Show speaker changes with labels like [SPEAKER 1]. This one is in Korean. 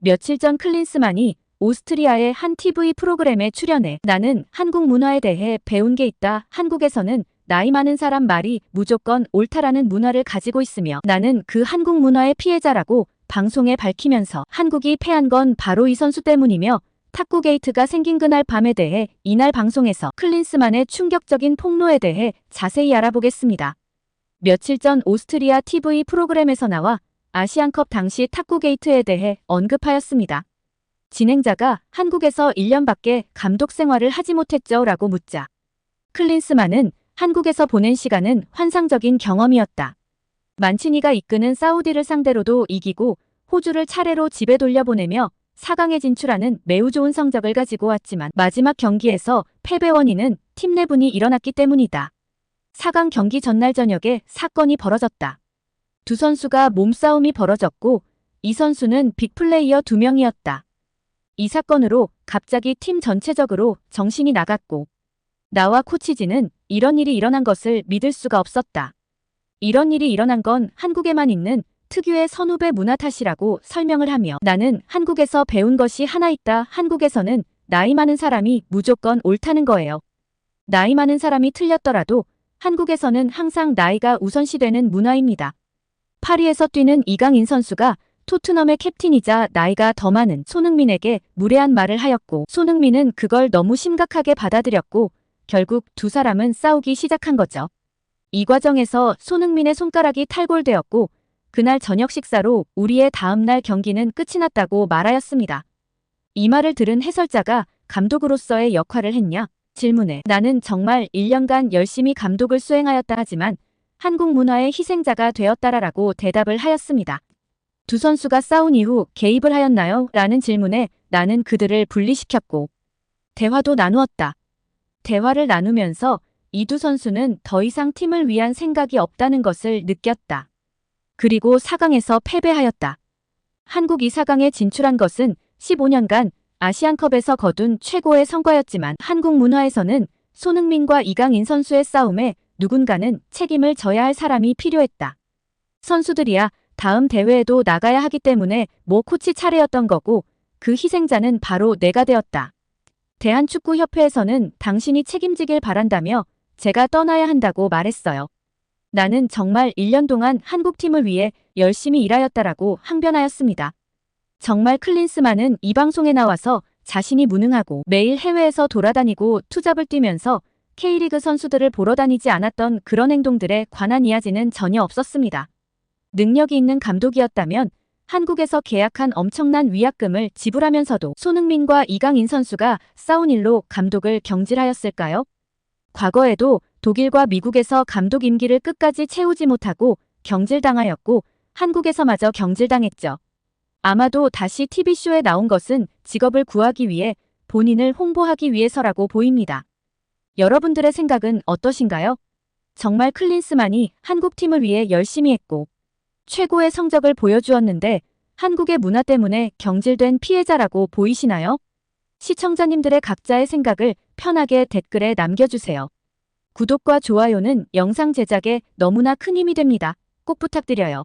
[SPEAKER 1] 며칠 전 클린스만이 오스트리아의 한 TV 프로그램에 출연해 나는 한국 문화에 대해 배운 게 있다. 한국에서는 나이 많은 사람 말이 무조건 옳다라는 문화를 가지고 있으며 나는 그 한국 문화의 피해자라고 방송에 밝히면서 한국이 패한 건 바로 이 선수 때문이며 탁구 게이트가 생긴 그날 밤에 대해 이날 방송에서 클린스만의 충격적인 폭로에 대해 자세히 알아보겠습니다. 며칠 전 오스트리아 TV 프로그램에서 나와 아시안컵 당시 탁구 게이트에 대해 언급하였습니다. 진행자가 한국에서 1년밖에 감독 생활을 하지 못했죠 라고 묻자. 클린스만은 한국에서 보낸 시간은 환상적인 경험이었다. 만치니가 이끄는 사우디를 상대로도 이기고 호주를 차례로 집에 돌려보내며 4강에 진출하는 매우 좋은 성적을 가지고 왔지만 마지막 경기에서 패배 원인은 팀 내분이 일어났기 때문이다. 4강 경기 전날 저녁에 사건이 벌어졌다. 두 선수가 몸싸움이 벌어졌고 이 선수는 빅플레이어 두 명이었다. 이 사건으로 갑자기 팀 전체적으로 정신이 나갔고 나와 코치진은 이런 일이 일어난 것을 믿을 수가 없었다. 이런 일이 일어난 건 한국에만 있는 특유의 선후배 문화 탓이라고 설명을 하며 나는 한국에서 배운 것이 하나 있다. 한국에서는 나이 많은 사람이 무조건 옳다는 거예요. 나이 많은 사람이 틀렸더라도 한국에서는 항상 나이가 우선시되는 문화입니다. 파리에서 뛰는 이강인 선수가 토트넘의 캡틴이자 나이가 더 많은 손흥민에게 무례한 말을 하였고 손흥민은 그걸 너무 심각하게 받아들였고 결국 두 사람은 싸우기 시작한 거죠. 이 과정에서 손흥민의 손가락이 탈골되었고 그날 저녁 식사로 우리의 다음날 경기는 끝이 났다고 말하였습니다. 이 말을 들은 해설자가 감독으로서의 역할을 했냐? 질문에 나는 정말 1년간 열심히 감독을 수행하였다 하지만 한국 문화의 희생자가 되었다라고 대답을 하였습니다. 두 선수가 싸운 이후 개입을 하였나요? 라는 질문에 나는 그들을 분리시켰고 대화도 나누었다. 대화를 나누면서 이 두 선수는 더 이상 팀을 위한 생각이 없다는 것을 느꼈다. 그리고 4강에서 패배하였다. 한국이 4강에 진출한 것은 15년간 아시안컵에서 거둔 최고의 성과였지만 한국 문화에서는 손흥민과 이강인 선수의 싸움에 누군가는 책임을 져야 할 사람이 필요했다. 선수들이야 다음 대회에도 나가야 하기 때문에 모 코치 차례였던 거고 그 희생자는 바로 내가 되었다. 대한축구협회에서는 당신이 책임지길 바란다며 제가 떠나야 한다고 말했어요. 나는 정말 1년 동안 한국팀을 위해 열심히 일하였다라고 항변하였습니다. 정말 클린스만은 이 방송에 나와서 자신이 무능하고 매일 해외에서 돌아다니고 투잡을 뛰면서 K리그 선수들을 보러 다니지 않았던 그런 행동들에 관한 이야기는 전혀 없었습니다. 능력이 있는 감독이었다면 한국에서 계약한 엄청난 위약금을 지불하면서도 손흥민과 이강인 선수가 싸운 일로 감독을 경질하였을까요? 과거에도 독일과 미국에서 감독 임기를 끝까지 채우지 못하고 경질당하였고 한국에서마저 경질당했죠. 아마도 다시 TV쇼에 나온 것은 직업을 구하기 위해 본인을 홍보하기 위해서라고 보입니다. 여러분들의 생각은 어떠신가요? 정말 클린스만이 한국팀을 위해 열심히 했고 최고의 성적을 보여주었는데 한국의 문화 때문에 경질된 피해자라고 보이시나요? 시청자님들의 각자의 생각을 편하게 댓글에 남겨주세요. 구독과 좋아요는 영상 제작에 너무나 큰 힘이 됩니다. 꼭 부탁드려요.